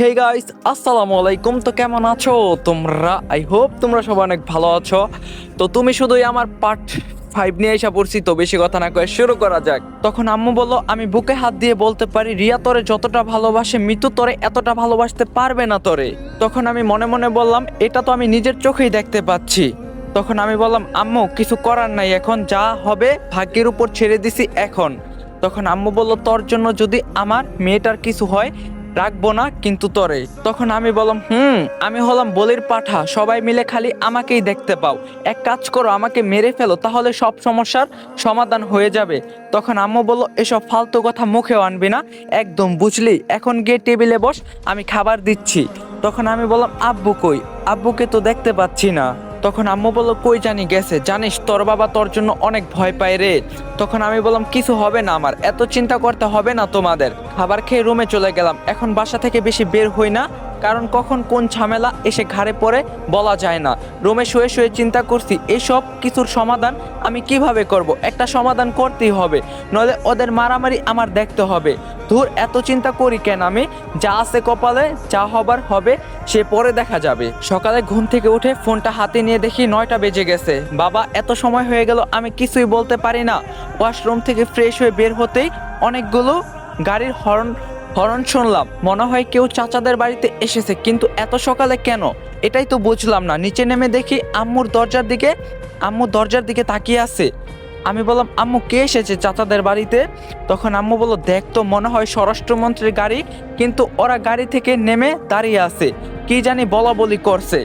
Hey guys আসসালামু আলাইকুম তো কেমন আছো? তোমরা আই হোপ তোমরা সবাই অনেক ভালো আছো। তো তুমি শুধুই আমার পার্ট ফাইভ নিয়ে এসে পড়ছি, তো বেশি কথা না কয়ে শুরু করা যাক। তখন আম্মু বলল, আমি বুকে হাত দিয়ে বলতে পারি, রিয়া তোরে যতটা ভালোবাসে, মিতু তোরে এতটা ভালোবাসতে পারবে না তোরে। তখন আমি মনে মনে বললাম, এটা তো আমি নিজের চোখেই দেখতে পাচ্ছি। তখন আমি বললাম, আম্মু, কিছু করার নাই এখন, যা হবে, ভাগ্যের উপর ছেড়ে দিছি এখন। তখন আম্মু বলল, তোর জন্য যদি আমার মেয়েটার কিছু হয় রাখব না কিন্তু তরে। তখন আমি বললাম, হুম, আমি হলাম বলির পাঠা, সবাই মিলে খালি আমাকেই দেখতে পাও। এক কাজ করো, আমাকে মেরে ফেলো, তাহলে সব সমস্যার সমাধান হয়ে যাবে। তখন আম্মু বলল, এসব ফালতু কথা মুখেও আনবি না। একদম, বুঝলি? এখন গিয়ে টেবিলে বস, আমি খাবার দিচ্ছি। তখন আমি বললাম, আব্বু কই? আব্বুকে তো দেখতে পাচ্ছি না। তখন আম্মু বলল, কই জানি গেছে? জানিস, তোর বাবা তোর জন্য অনেক ভয় পায় রে। তখন আমি বললাম, কিছু হবে না আমার, এত চিন্তা করতে হবে না তোমাদের। খাবার খেয়ে রুমে চলে গেলাম। এখন বাসা থেকে বেশি বের হই না। কারণ কখন কোন ঝামেলা এসে ঘাড়ে পড়ে বলা যায় না। রুমে শুয়ে শুয়ে চিন্তা করছি, এসব কিছুর সমাধান আমি কীভাবে করব? একটা সমাধান করতেই হবে, নইলে ওদের মারামারি আমার দেখতে হবে। ধুর, এত চিন্তা করি কেন আমি? যা আছে কপালে, যা হবার হবে, সে পরে দেখা যাবে। সকালে ঘুম থেকে উঠে ফোনটা হাতে নিয়ে দেখি নয়টা বেজে গেছে। বাবা, এত সময় হয়ে গেল, আমি কিছুই বলতে পারি না। ওয়াশরুম থেকে ফ্রেশ হয়ে বের হতেই অনেকগুলো গাড়ির হর্ন হরণ শুনলাম, মনে হয় কেউ চাচাদের বাড়িতে এসেছে, কিন্তু এত সকালে কেন? এটাই তো বুঝলাম না, নিচে নেমে দেখি আম্মুর দরজার দিকে, আম্মু দরজার দিকে তাকিয়ে আছে। আমি বললাম, আম্মু, কে এসেছে চাচাদের বাড়িতে? তখন আম্মু বলল, দেখ তো, মনে হয় স্বরাষ্ট্রমন্ত্রীর গাড়ি, কিন্তু ওরা গাড়ি থেকে নেমে দাঁড়িয়ে আছে, কি জানি বলা বলি করছে।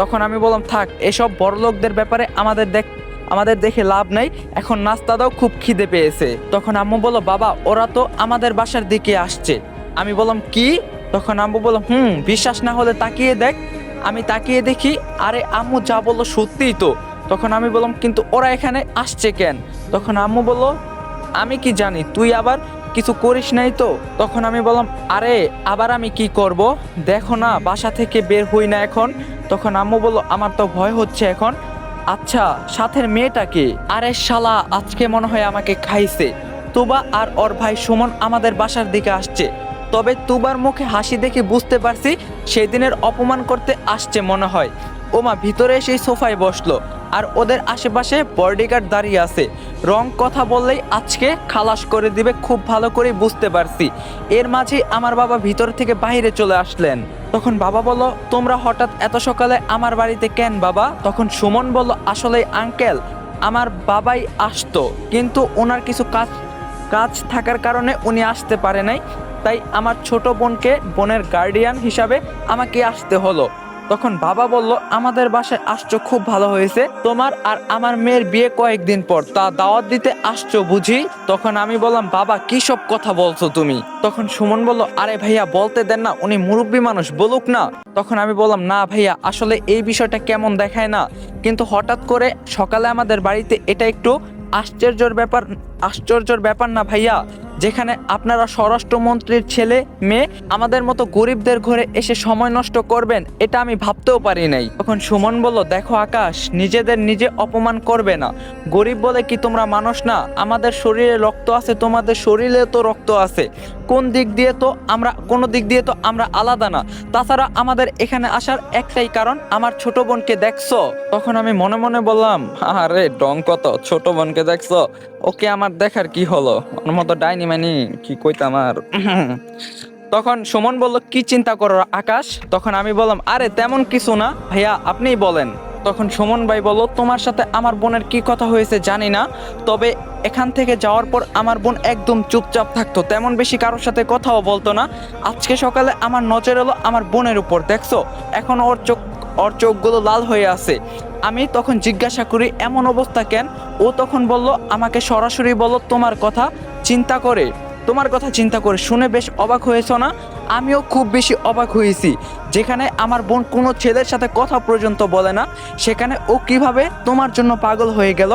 তখন আমি বললাম, থাক, এসব বড়লোকদের ব্যাপারে আমাদের দেখ, আমাদের দেখে লাভ নাই, এখন নাস্তা দাও, খুব খিদে পেয়েছে। তখন আম্মু বলল, বাবা, ওরা তো আমাদের বাসার দিকে আসছে। আমি বললাম, কি? তখন আম্মু বলল, হুম, বিশ্বাস না হলে তাকিয়ে দেখ। আমি তাকিয়ে দেখি, আরে আম্মু যা বলল সত্যিই তো। তখন আমি বললাম, কিন্তু ওরা এখানে আসছে কেন? তখন আম্মু বলল, আমি কি জানি, তুই আবার কিছু করিস নাই তো? তখন আমি বললাম, আরে, আবার আমি কি করব? দেখো না, বাসা থেকে বের হই না এখন। তখন আম্মু বলল, আমার তো ভয় হচ্ছে এখন। আচ্ছা সাথের মেয়েটাকে আরে শালা, আজকে মনে হয় আমাকে খাইছে। তুবা আর ওর ভাই সুমন আমাদের বাসার দিকে আসছে। তবে তুবার মুখে হাসি দেখে বুঝতে পারছি সেদিনের অপমান করতে আসছে মনে হয়। ওমা ভিতরে সেই সোফায় বসল আর ওদের আশেপাশে বডিগার্ড দাঁড়িয়ে আছে। রং কথা বললেই আজকে খালাস করে দিবে খুব ভালো করে বুঝতে পারছি। এর মাঝেই আমার বাবা ভিতর থেকে বাইরে চলে আসলেন। তখন বাবা বলল, তোমরা হঠাৎ এত সকালে আমার বাড়িতে কেন বাবা? তখন সুমন বলল আসলে আঙ্কেল আমার বাবাই আসতো, কিন্তু ওনার কিছু কাজ কাজ থাকার কারণে উনি আসতে পারে নাই। তাই আমার ছোট বোনকে বোনের গার্ডিয়ান হিসাবে আমাকে আসতে হলো। তখন বাবা বলল, আমাদের বাসায় আসছো, খুব ভালো হয়েছে। তোমার আর আমার মেয়ের বিয়ে কয়েকদিন পর। তা দাওয়াত দিতে আসছো বুঝি? তখন আমি বললাম, বাবা, কি সব কথা বলছো তুমি? তখন সুমন বলল, আরে ভাইয়া, বলতে দেন না, উনি মুরব্বী মানুষ, বলুক না। তখন আমি বললাম, না ভাইয়া, আসলে এই বিষয়টা কেমন দেখায় না। কিন্তু হঠাৎ করে সকালে আমাদের বাড়িতে এটা একটু আশ্চর্যর ব্যাপার আশ্চর্যর ব্যাপার না ভাইয়া। যেখানে আপনারা স্বরাষ্ট্রমন্ত্রীর ছেলে, মেয়ে, আমাদের মতো গরিবদের ঘরে এসে সময় নষ্ট করবেন, এটা আমি ভাবতেও পারি নাই। তখন সুমন বলল, দেখো আকাশ, নিজেদের নিজে অপমান করবে না। গরিব বলে কি তোমরা মানুষ না? আমাদের শরীরে রক্ত আছে, তোমাদের শরীরে তো রক্ত আছে। কোন দিক দিয়ে তো আমরা, কোনো দিক দিয়ে তো আমরা আলাদা না। তাছাড়া আমাদের এখানে আসার একটাই কারণ, আমার ছোট বোনকে দেখছ? তখন আমি মনে মনে বললাম, আরে, ডং কত, ছোট বোনকে দেখছ? ওকে আমার দেখার কি হলো? ওর মতো ডাইনি মানি কি কইতাম আর? তখন সুমন বলল, কি চিন্তা করো আকাশ? তখন আমি বললাম, আরে, তেমন কিছু না। ভাইয়া, আপনিই বলেন। তখন সুমন ভাই বলল, তোমার সাথে আমার বোনের কি কথা হয়েছে জানি না। তবে এখান থেকে যাওয়ার পর আমার বোন একদম চুপচাপ থাকতো। তেমন বেশি কারোর সাথে কথাও বলতো না। আজকে সকালে আমার নজর এলো আমার বোনের উপর, দেখছ? এখন ওর চোখ ওর চোখগুলো লাল হয়ে আছে। আমি তখন জিজ্ঞাসা করি, এমন অবস্থা কেন? ও তখন বলল, আমাকে সরাসরি বলো তোমার কথা, চিন্তা করে। তোমার কথা চিন্তা করে শুনে বেশ অবাক হয়েছ না? আমিও খুব বেশি অবাক হয়েছি, যেখানে আমার বোন কোনো ছেলের সাথে কথা পর্যন্ত বলে না। সেখানে ও কীভাবে তোমার জন্য পাগল হয়ে গেল?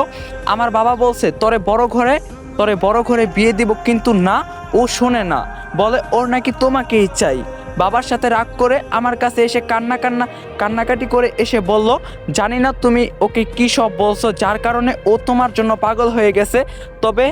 আমার বাবা বলছে, তোরে বড় ঘরে, তোরে বড় ঘরে বিয়ে দিব কিন্তু না, ও শোনে না। বলে, ওর নাকি তোমাকেই চাই। বাবার সাথে রাগ করে আমার কাছে এসে কান্না কান্না, কান্নাকাটি করে এসে বলল, জানি না তুমি ওকে কী সব বলছো, যার কারণে ও তোমার জন্য পাগল হয়ে গেছে, তবে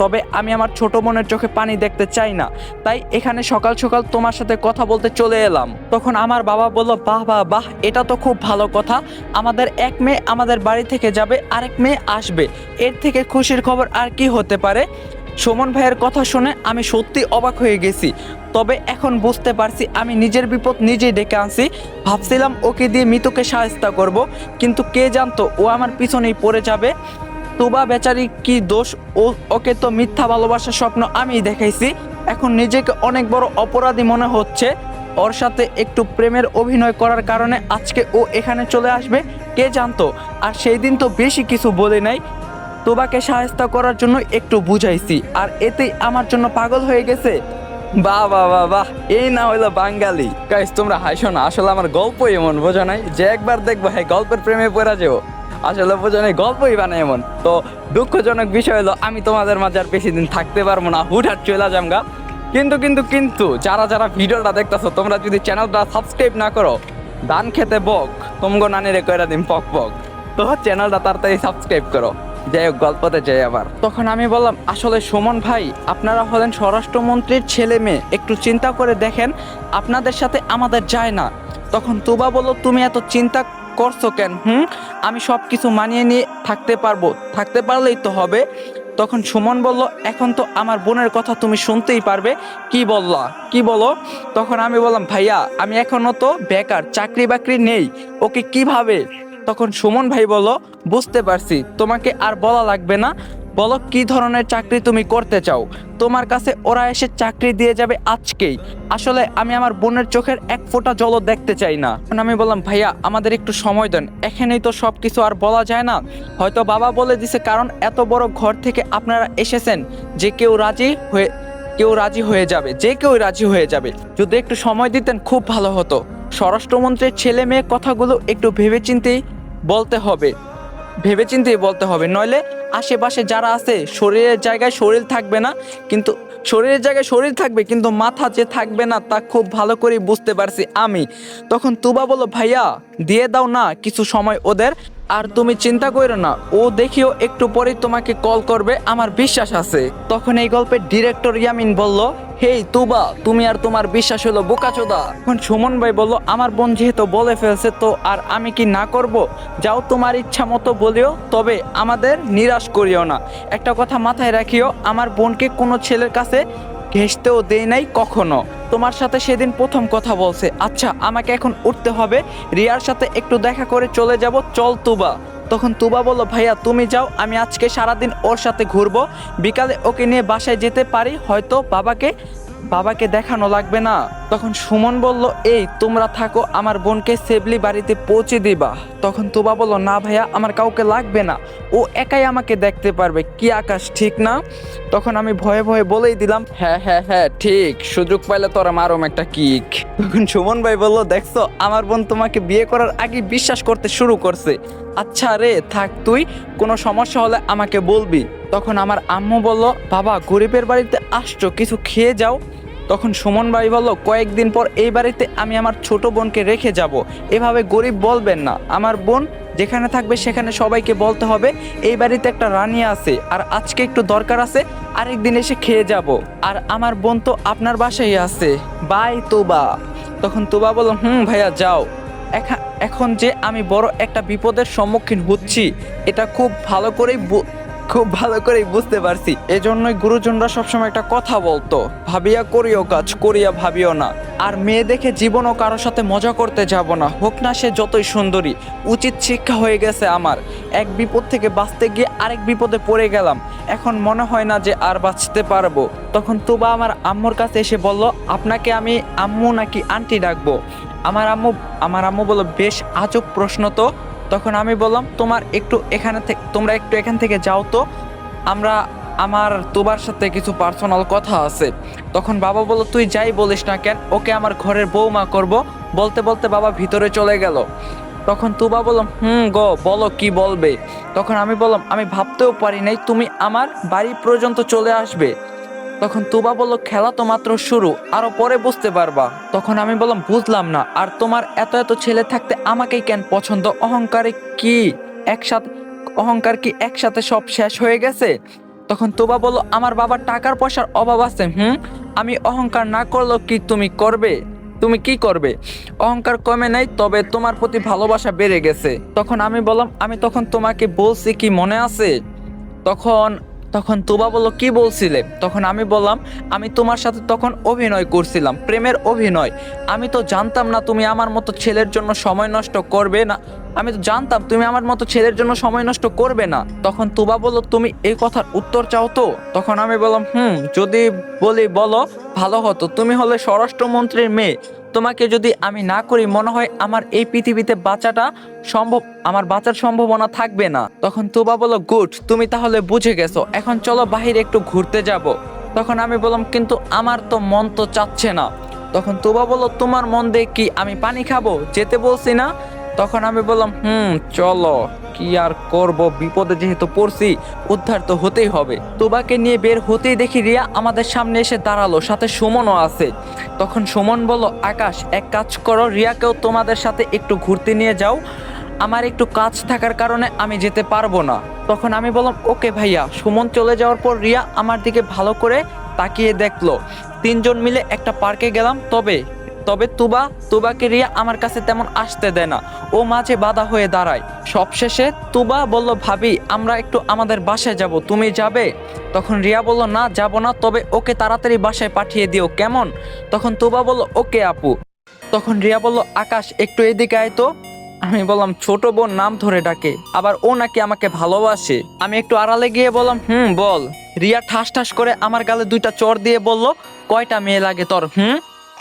তবে আমি আমার ছোট বোনের চোখে পানি দেখতে চাই না। তাই এখানে সকাল সকাল তোমার সাথে কথা বলতে চলে এলাম। তখন আমার বাবা বলল, বাহ বাহ বাহ, এটা তো খুব ভালো কথা। আমাদের এক মেয়ে আমাদের বাড়ি থেকে যাবে, আরেক মেয়ে আসবে। এর থেকে খুশির খবর আর কি হতে পারে? সুমন ভাইয়ের কথা শুনে আমি সত্যি অবাক হয়ে গেছি। তবে এখন বুঝতে পারছি আমি নিজের বিপদ নিজেই ডেকে আনছি। ভাবছিলাম ওকে দিয়ে মৃতকে সাহায্য করব, কিন্তু কে জানতো ও আমার পিছনেই পড়ে যাবে। তুবা বেচারি কি দোষ? ও, ওকে তো মিথ্যা ভালোবাসার স্বপ্ন আমিই দেখাইছি। এখন নিজেকে অনেক বড় অপরাধী মনে হচ্ছে। ওর সাথে একটু প্রেমের অভিনয় করার কারণে আজকে ও এখানে চলে আসবে, কে জানতো? আর সেই দিন তো বেশি কিছু বলে নাই। তোবাকে সাহায্য করার জন্য একটু বুঝাইছি, আর এতেই আমার জন্য পাগল হয়ে গেছে। বাহ বাহ বাহ বাহ, এই না হইল বাঙালি। গাইস তোমরা হাসো না, আসলে আমার গল্প এমন, বোঝো নাই? যে একবার দেখব হ্যাঁ গল্পের প্রেমে পড়া যাব। আসলে বোঝো নাই, গল্পই বানায় এমন। তো দুঃখজনক বিষয় হলো, আমি তোমাদের মাঝে আর বেশি দিন থাকতে পারব না, হুটহাট চলে যামগা কিন্তু কিন্তু কিন্তু, যারা যারা ভিডিওটা দেখতেছো, তোমরা যদি চ্যানেলটা সাবস্ক্রাইব না করো দান খেতে বক, তোমগো নানিরে কইরা দিন পক পক। তো চ্যানেলটা তাড়াতাড়ি সাবস্ক্রাইব করো। যাই হোক, গল্পতে যাই আবার। তখন আমি বললাম, আসলে সুমন ভাই, আপনারা হলেন স্বরাষ্ট্রমন্ত্রীর ছেলে মেয়ে। একটু চিন্তা করে দেখেন, আপনাদের সাথে আমাদের যায় না। তখন তুবা বলল, তুমি এত চিন্তা করছ কেন, হুম? আমি সব কিছু মানিয়ে নিয়ে থাকতে পারব। থাকতে পারলেই তো হবে। তখন সুমন বলল, এখন তো আমার বোনের কথা তুমি শুনতেই পারবে। কি বললা? কি বলো? তখন আমি বললাম, ভাইয়া, আমি এখনও তো বেকার চাকরি বাকরি নেই। ওকে কীভাবে তখন সুমন ভাই বলো বুঝতে পারছি, তোমাকে আর বলা লাগবে না। বলো, কি ধরনের চাকরি তুমি করতে চাও? তোমার কাছে ওরা এসে চাকরি দিয়ে যাবে আজকেই। আসলে আমি আমার বোনের চোখের এক ফোঁটা জলও দেখতে চাই না। আমি বললাম, ভাইয়া, আমাদের একটু সময় দেন। এখানেই তো সব কিছু আর বলা যায় না। হয়তো বাবা বলে দিছে, কারণ এত বড় ঘর থেকে আপনারা এসেছেন যে কেউ রাজি হয়ে, কেউ রাজি হয়ে যাবে, যে কেউ রাজি হয়ে যাবে। যদি একটু সময় দিতেন, খুব ভালো হতো। স্বরাষ্ট্রমন্ত্রীর ছেলে মেয়ে কথাগুলো একটু ভেবেচিন্তেই বলতে হবে। ভেবেচিন্তেই বলতে হবে। নইলে আশেপাশে যারা আছে, শরীরের জায়গায় শরীর থাকবে না, কিন্তু শরীরের জায়গায় শরীর থাকবে, কিন্তু মাথা যে থাকবে না, তা খুব ভালো করে বুঝতে পারছি আমি। তখন তুবা বলো ভাইয়া, দিয়ে দাও না, কিছু সময় ওদের আর তুমি চিন্তা করো না, ও দেখিও একটু পরেই তোমাকে কল করবে, আমার বিশ্বাস আছে। তখন এই গল্পের ডিরেক্টর ইয়ামিন বলল, হেই, তুবা, তুমি আর তোমার বিশ্বাস হলো বোকাচোদা। এখন সুমন ভাই বলল, আমার বোন যেহেতু বলে ফেলছে, তো আর আমি কি না করব? যাও তোমার ইচ্ছা মতো বলিও, তবে আমাদের নিরাশ করিও না। একটা কথা মাথায় রাখিও, আমার বোনকে কোনো ছেলের কাছে ঘেসতেও দেয় নাই কখনো। তোমার সাথে সেদিন প্রথম কথা বলছে। আচ্ছা আমাকে এখন উঠতে হবে। রিয়ার সাথে একটু দেখা করে চলে যাব। চল তুবা। তখন তুবা বলল, ভাইয়া, তুমি যাও। আমি আজকে সারাদিন ওর সাথে ঘুরবো। বিকালে ওকে নিয়ে বাসায় যেতে পারি। হয়তো বাবাকে বাবাকে দেখানো লাগবে না। তখন সুমন বলল, এই, তোমরা থাকো, আমার বোনকে সেবলি বাড়িতে পৌঁছে দিবা। তখন তোবা বলল, না ভাইয়া, আমার কাউকে লাগবে না। ও একাই আমাকে দেখতে পারবে। কি আকাশ, ঠিক না? তখন আমি ভয়ে ভয়ে বলেই দিলাম হ্যাঁ হ্যাঁ হ্যাঁ ঠিক, সুযোগ পাইলে তোরা মারম একটা কিক। তখন সুমন ভাই বলল, দেখছ, আমার বোন তোমাকে বিয়ে করার আগে বিশ্বাস করতে শুরু করছে। আচ্ছা রে, থাক তুই, কোনো সমস্যা হলে আমাকে বলবি। তখন আমার আম্মু বলল, বাবা, গরিবের বাড়িতে আসছো, কিছু খেয়ে যাও। তখন সুমন ভাই বলল, কয়েকদিন পর এই বাড়িতে আমি আমার ছোট বোনকে রেখে যাব। এভাবে গরিব বলবেন না। আমার বোন যেখানে থাকবে সেখানে সবাইকে বলতে হবে, এই বাড়িতে একটা রানী আছে, আর আজকে একটু দরকার আছে, আরেকদিন এসে খেয়ে যাব। আর আমার বোন তো আপনার বাসায় আছে। বাই, তোবা। তখন তোবা বলল, হুম, ভাইয়া, যাও। এখন যে আমি বড় একটা বিপদের সম্মুখীন হচ্ছি এটা খুব ভালো করেই খুব ভালো করেই বুঝতে পারছি। এজন্যই গুরুজনরা সবসময় একটা কথা বলতো, ভাবিয়া করিও কাজ, করিয়া ভাবিও না। আর মেয়ে দেখে জীবনও কারোর সাথে মজা করতে যাব না। হোক না সে যতই সুন্দরী, উচিত শিক্ষা হয়ে গেছে আমার। এক বিপদ থেকে বাঁচতে গিয়ে আরেক বিপদে পড়ে গেলাম। এখন মনে হয় না যে আর বাঁচতে পারব। তখন তুবা আমার আম্মুর কাছে এসে বলল, আপনাকে আমি আম্মু নাকি আন্টি ডাকবো? আমার আম্মু আমার আম্মু বলল বেশ আজব প্রশ্ন তো। তখন আমি বললাম, তোমার একটু এখানে থেকে তোমরা একটু এখান থেকে যাও তো। আমরা, আমার তোবার সাথে কিছু পার্সোনাল কথা আছে। তখন বাবা বলল, তুই যাই বলিস না কেন, ওকে আমার ঘরের বৌমা করব। বলতে বলতে বাবা ভিতরে চলে গেল। তখন তুবা বললাম হুম গো, বলো কি বলবে? তখন আমি বললাম, আমি ভাবতেও পারি নাই, তুমি আমার বাড়ি পর্যন্ত চলে আসবে। তখন তুবা বলল, খেলা তো মাত্র শুরু, আরও পরে বুঝতে পারবা। তখন আমি বললাম, বুঝলাম না, আর তোমার এত এত ছেলে থাকতে আমাকেই কেন পছন্দ? অহংকারে কি একসাথে, অহংকার কি একসাথে সব শেষ হয়ে গেছে? তখন তোবা বলল, আমার বাবার টাকার পয়সার অভাব আছে, হুম? আমি অহংকার না করলেও কি তুমি করবে? তুমি কি করবে? অহংকার কমে নাই, তবে তোমার প্রতি ভালোবাসা বেড়ে গেছে। তখন আমি বললাম, আমি তখন তোমাকে বলছি কি মনে আছে? তখন তখন তোবা বলল, কি বলছিলে? তখন আমি বললাম, আমি তোমার সাথে তখন অভিনয় করছিলাম, প্রেমের অভিনয়। আমি তো জানতাম না তুমি আমার মতো ছেলের জন্য সময় নষ্ট করবে না। আমি তো জানতাম তুমি আমার মতো ছেলের জন্য সময় নষ্ট করবে না। তখন তুবা বলল, তুমি এই কথার উত্তর চাও তো? তখন আমি বললাম, হুম, যদি বলি বলো, ভালো হতো। তুমি হলে স্বরাষ্ট্রমন্ত্রীর মেয়ে। তোমাকে যদি আমি না করি, মনে হয় আমার এই পৃথিবীতে বাঁচাটা সম্ভব, আমার বাঁচার সম্ভাবনা থাকবে না। তখন তুবা বলো গুড, তুমি তাহলে বুঝে গেছো। এখন চলো বাহিরে একটু ঘুরতে যাব। তখন আমি বললাম, কিন্তু আমার তো মন তো চাচ্ছে না। তখন তুবা বলো তোমার মন দিয়ে কি আমি পানি খাব? যেতে বলছি না? তখন আমি বললাম, হুম, চলো, কি আর করব? বিপদে যেহেতু পড়ছি, উদ্ধার তো হতেই হবে। তোবাকে নিয়ে বের হতেই দেখি রিয়া আমাদের সামনে এসে দাঁড়াল, সাথে সুমনও আছে। তখন সুমন বলল, আকাশ, এক কাজ করো, রিয়াকেও তোমাদের সাথে একটু ঘুরতে নিয়ে যাও। আমার একটু কাজ থাকার কারণে আমি যেতে পারব না। তখন আমি বললাম, ওকে ভাইয়া। সুমন চলে যাওয়ার পর রিয়া আমার দিকে ভালো করে তাকিয়ে দেখল। তিনজন মিলে একটা পার্কে গেলাম, তবে তবে তুবা, তুবাকে রিয়া আমার কাছে তেমন আসতে দেয় না। ও মাঝে বাধা হয়ে দাঁড়ায়। সবশেষে তুবা বলল, ভাবি, আমরা একটু আমাদের বাসায় যাব, তুমি যাবে? তখন রিয়া বলল, না, যাব না, তবে ওকে তাড়াতাড়ি বাসায় পাঠিয়ে দিও, কেমন? তখন তুবা বলল, ওকে আপু। তখন রিয়া বলল, আকাশ, একটু এদিকে আয় তো। আমি বললাম, ছোট বোন, নাম ধরে ডাকে। আবার ও নাকি আমাকে ভালোবাসে। আমি একটু আড়ালে গিয়ে বললাম, হুম, বল। রিয়া ঠাস ঠাস করে আমার গালে দুইটা চর দিয়ে বলল, কয়টা মেয়ে লাগে তোর, হুম?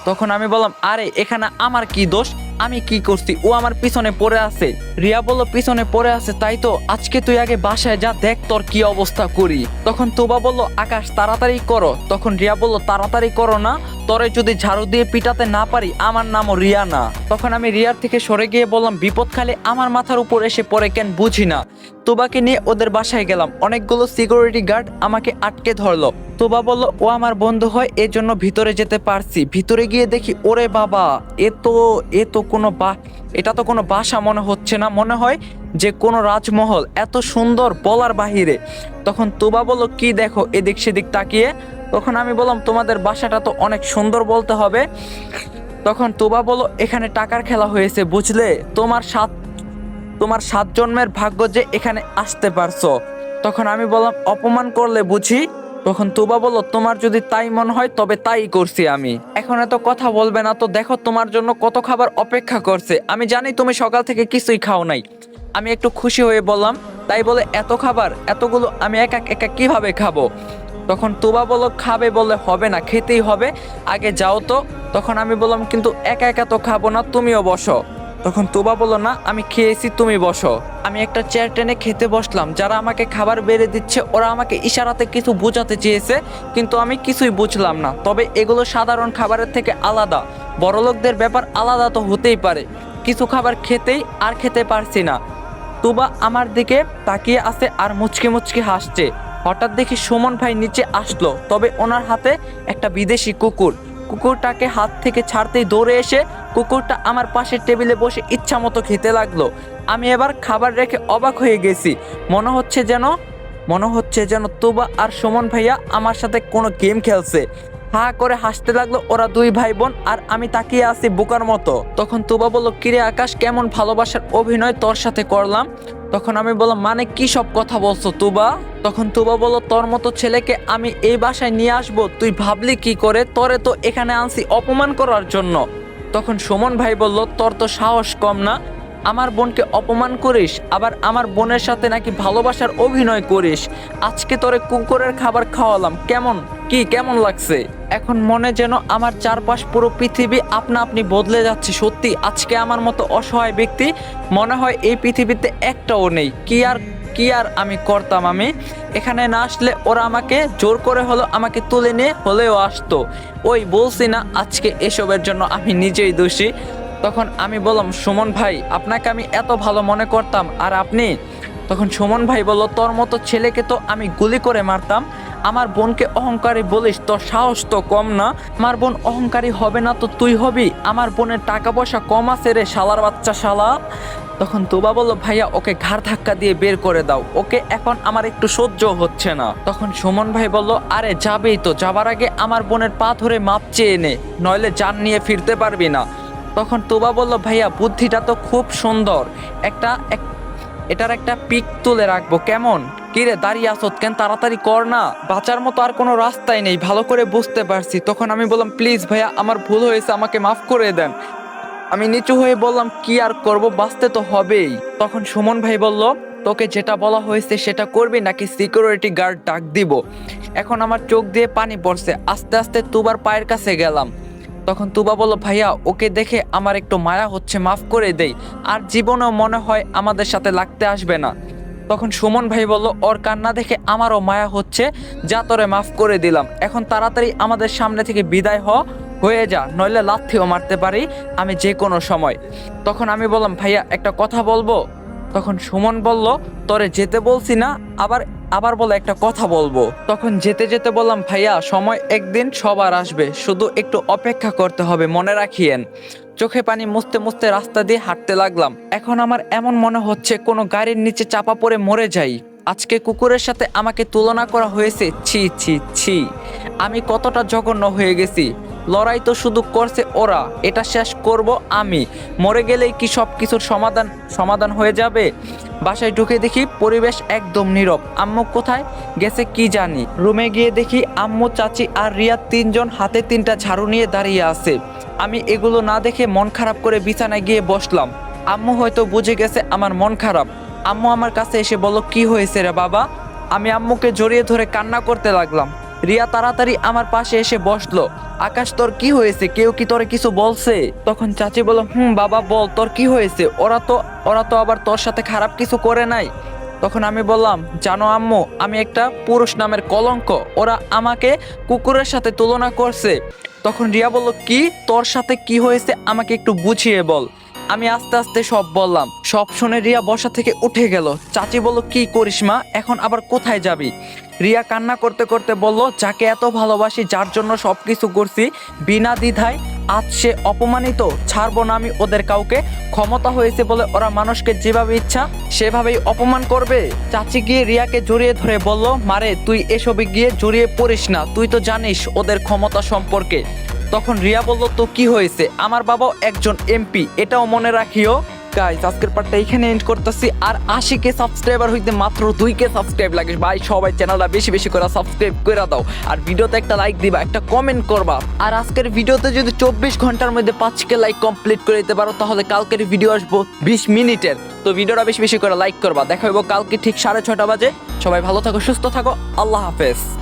তখন আমি বললাম আরে এখানে আমার কি দোষ? আমি কি করছি? ও আমার পিছনে পড়ে আছে। রিয়া বলল, পিছনে পড়ে আছে, তাই তো আজকে তুই আগে বাসায় যা, দেখ তোর কি অবস্থা করি। তখন তোবা বলল, আকাশ, তাড়াতাড়ি করো। তখন রিয়া বলল, তাড়াতাড়ি করো না, তরে যদি ঝাড়ু দিয়ে পিটাতে না পারি, আমার নামও রিয়া না। তখন আমি রিয়ার থেকে সরে গিয়ে বললাম, বিপদ খালে আমার মাথার উপর এসে পড়ে কেন, বুঝি না। তোবাকে নিয়ে ওদের বাসায় গেলাম। অনেকগুলো সিকিউরিটি গার্ড আমাকে আটকে ধরলো। তোবা বলল, ও আমার বন্ধু হয়, এজন্য ভিতরে যেতে পারছি। ভিতরে গিয়ে দেখি, ওরে বাবা, এ তো এ তো কোনো বা, এটা তো কোনো বাসা মনে হচ্ছে না। মনে হয় যে কোনো রাজমহল এত সুন্দর বলার বাহিরে। তখন তোবা বলো কি দেখো, এদিক সেদিক তাকিয়ে? তখন আমি বললাম, তোমাদের বাসাটা তো অনেক সুন্দর বলতে হবে। তখন তোবা বলো এখানে টাকার খেলা হয়েছে, বুঝলে? তোমার সাত তোমার সাত জন্মের ভাগ্য যে এখানে আসতে পারছ। তখন আমি বললাম, অপমান করলে বুঝি? তখন তুবা বলল, তোমার যদি তাই মনে হয়, তবে তাই করছি আমি। এখন এত কথা বলবে না তো দেখো তোমার জন্য কত খাবার অপেক্ষা করছে। আমি জানি তুমি সকাল থেকে কিছুই খাও নাই। আমি একটু খুশি হয়ে বললাম, তাই বলে এত খাবার, এতগুলো আমি একা একা কীভাবে খাব? তখন তুবা বলল, খাবে বলে হবে না, খেতেই হবে। আগে যাও তো। তখন আমি বললাম, কিন্তু একা একা তো খাব না, তুমিও বসো। তখন তোবা বলল, না, আমি খেয়েছি, তুমি বসো। আমি একটা চেয়ার টেনে খেতে বসলাম। যারা আমাকে খাবার বেড়ে দিচ্ছে, ওরা আমাকে ইশারাতে কিছু বোঝাতে চেয়েছে, কিন্তু আমি কিছুই বুঝলাম না। তবে এগুলো সাধারণ খাবারের থেকে আলাদা। বড়লোকদের ব্যাপার আলাদা তো হতেই পারে। কিছু খাবার খেতেই আর খেতে পারছি না। তুবা আমার দিকে তাকিয়ে আছে আর মুচকি মুচকি হাসছে। হঠাৎ দেখি সুমন ভাই নিচে আসলো, তবে ওনার হাতে একটা বিদেশি কুকুর। কুকুরটাকে হাত থেকে ছাড়তেই দৌড়ে এসে কুকুরটা আমার পাশের টেবিলে বসে ইচ্ছা মতো খেতে লাগল। আমি এবার খাবার রেখে অবাক হয়ে গেছি। মনে হচ্ছে যেন, মনে হচ্ছে যেন তোবা আর সুমন ভাইয়া আমার সাথে কোনো গেম খেলছে। হা করে হাসতে লাগল ওরা দুই ভাই বোন আর আমি তাকিয়ে আছি বোকার মতো। তখন তুবা বলল, কিরে আকাশ, কেমন ভালোবাসার অভিনয় তোর সাথে করলাম? তখন আমি বললাম মানে কি সব কথা বলছো তুবা? তখন তুবা বলল, তোর মতো ছেলেকে আমি এই বাসায় নিয়ে আসব, তুই ভাবলি কি করে? তোরে তো এখানে আনছি অপমান করার জন্য। তখন সুমন ভাই বলল, তোর তো সাহস কম না। আমার বোনকে অপমান করিস, আবার আমার বোনের সাথে নাকি ভালোবাসার অভিনয় করিস। আজকে তোরে কুকুরের খাবার খাওয়ালাম, কেমন? কি কেমন লাগছে? এখন মনে যেন আমার চারপাশ পুরো পৃথিবী আপনা আপনি বদলে যাচ্ছে, সত্যি। আজকে আমার মতো অসহায় ব্যক্তি মনে হয় এই পৃথিবীতে একটাও নেই। কি আর কি আর আমি করতাম আমি? এখানে না আসলে ওরা আমাকে জোর করে হলো আমাকে তুলে নিয়ে হলেও আসতো। ওই বলছি না, আজকে এসবের জন্য আমি নিজেই দোষী। তখন আমি বললাম, সুমন ভাই, আপনাকে আমি এত ভালো মনে করতাম, আর আপনি? তখন সুমন ভাই বলল, তোর মতো ছেলেকে তো আমি গুলি করে মারতাম। আমার বোনকে অহংকারী বলিস, তোর সাহস তো কম না। আমার বোন অহংকারী হবে না তো তুই হবি। আমার বোনের টাকা পয়সা কম আছে রে শালার বাচ্চা শালা। তখন তুবা বলল, ভাইয়া, ওকে ঘাড় ধাক্কা দিয়ে বের করে দাও। ওকে এখন আমার একটু সহ্য হচ্ছে না। তখন সুমন ভাই বলল, আরে, যাবেই তো। যাবার আগে আমার বোনের পা ধরে মাপ চেয়ে নে, নইলে জান নিয়ে ফিরতে পারবি না। তখন তুবা বলল, ভাইয়া, বুদ্ধিটা তো খুব সুন্দর। একটা, এক- এটার একটা পিক তুলে রাখব। কেমন? কিরে, দাঁড়িয়ে আসত কেন? তাড়াতাড়ি কর না। বাঁচার মতো আর কোনো রাস্তাই নেই। ভালো করে বুঝতে পারছি। তখন আমি বললাম, প্লিজ ভাইয়া, আমার ভুল হয়েছে, আমাকে মাফ করে দেন। আমি নিচু হয়ে বললাম, কি আর করব? বাঁচতে তো হবেই। তখন সুমন ভাই বলল, তোকে যেটা বলা হয়েছে, সেটা করবি নাকি সিকিউরিটি গার্ড ডাক দিব? এখন আমার চোখ দিয়ে পানি পড়ছে। আস্তে আস্তে তুবার পায়ের কাছে গেলাম। তখন তুবা বলল, ভাইয়া, ওকে দেখে আমার একটু মায়া হচ্ছে, মাফ করে দেই। আর জীবনও মনে হয় আমাদের সাথে লাগতে আসবে না। তখন সুমন ভাই বলল, ওর কান্না দেখে আমারও মায়া হচ্ছে, যা তোরে মাফ করে দিলাম। এখন তাড়াতাড়ি আমাদের সামনে থেকে বিদায় হ, হয়ে যা, নইলে লাথিও মারতে পারি আমি যে কোনো সময়। তখন আমি বললাম, ভাইয়া, একটা কথা বলব? তখন সুমন বলল, তরে যেতে বলছি না, আবার আবার বলে একটা কথা বলব। তখন যেতে যেতে বললাম, ভাইয়া, সময় একদিন সবার আসবে, শুধু একটু অপেক্ষা করতে হবে, মনে রাখিয়েন। চোখে পানি মুছতে মুছতে রাস্তা দিয়ে হাঁটতে লাগলাম। এখন আমার এমন মনে হচ্ছে কোনো গাড়ির নিচে চাপা পড়ে মরে যাই। আজকে কুকুরের সাথে আমাকে তুলনা করা হয়েছে, ছি ছি ছি। আমি কতটা জঘন্য হয়ে গেছি। লড়াই তো শুধু করছে ওরা, এটা শেষ করব আমি। মরে গেলেই কি সব কিছুর সমাধান সমাধান হয়ে যাবে? বাসায় ঢুকে দেখি পরিবেশ একদম নীরব। আম্মু কোথায়? গেছে কি জানি। রুমে গিয়ে দেখি আম্মু, চাচি আর রিয়া তিনজন হাতে তিনটা ঝাড়ু নিয়ে দাঁড়িয়ে আছে। আমি এগুলো না দেখে মন খারাপ করে বিছানায় গিয়ে বসলাম। আম্মু হয়তো বুঝে গেছে আমার মন খারাপ। আম্মু আমার কাছে এসে বলো কি হয়েছে রে বাবা? আমি আম্মুকে জড়িয়ে ধরে কান্না করতে লাগলাম। রিয়া তাড়াতাড়ি আমার পাশে এসে বসল। আকাশ, তোর কি হয়েছে? কেউ কি তোরে কিছু বলছে? তখন চাচি বলল, হুম, বাবা, বল, তোর কি হয়েছে? ওরা তো ওরা তো আবার তোর সাথে খারাপ কিছু করে নাই। তখন আমি বললাম, জানো আম্মু, আমি একটা পুরুষ নামের কলঙ্ক। ওরা আমাকে কুকুরের সাথে তুলনা করছে। তখন রিয়া বলল, কি? তোর সাথে কি হয়েছে? আমাকে একটু বুঝিয়ে বল। আমি আস্তে আস্তে সব বললাম। সব শুনে রিয়া বসা থেকে উঠে গেল। চাচি বলল, কি করিস মা? এখন আবার কোথায় যাবি? রিয়া কান্না করতে করতে বলল, যাকে এত ভালোবাসি, যার জন্য সব কিছু করছি, বিনা দ্বিধায় আজ সে অপমানিত, ছাড়বো না আমি ওদের কাউকে। ক্ষমতা হয়েছে বলে ওরা মানুষকে যেভাবে ইচ্ছা, সেভাবেই অপমান করবে। চাচি গিয়ে রিয়াকে জড়িয়ে ধরে বলল মারে তুই এসবে গিয়ে জড়িয়ে পড়িস না। তুই তো জানিস ওদের ক্ষমতা সম্পর্কে। তখন রিয়া বলল, তো কি হয়েছে? আমার বাবাও একজন এমপি, এটাও মনে রাখিও। গাইস আজকের পার্টটা এখানে এন্ড করতেছি। আর আশি কে সাবস্ক্রাইবার হইতে মাত্র দুই কে সাবস্ক্রাইব লাগে ভাই, সবাই চ্যানেলটা বেশি বেশি করে সাবস্ক্রাইব করে দাও। আর ভিডিওতে একটা লাইক দিবা, একটা কমেন্ট করবা। আর আজকের ভিডিওতে যদি চব্বিশ ঘণ্টার মধ্যে পাঁচ কে লাইক কমপ্লিট করে দিতে পারো, তাহলে কালকের ভিডিও আসব বিশ মিনিটের। তো ভিডিওটা বেশি বেশি করে লাইক করবা। দেখা হইব কালকে ঠিক সাড়ে ছটা বাজে। সবাই ভালো থাকো, সুস্থ থাকো। আল্লাহ হাফেজ।